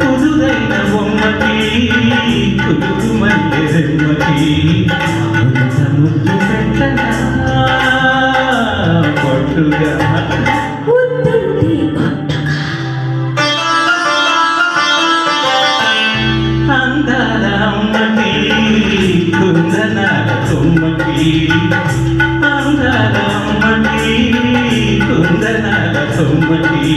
కుదురైన బొమ్మకి కుదురు మధ్య రెమ్మకి ముద్దు పెట్టనా పట్టుగా అందాల అమ్మకి కుందనాల సొమ్మకి అందాల అమ్మకి కుందనాల సొమ్మకి.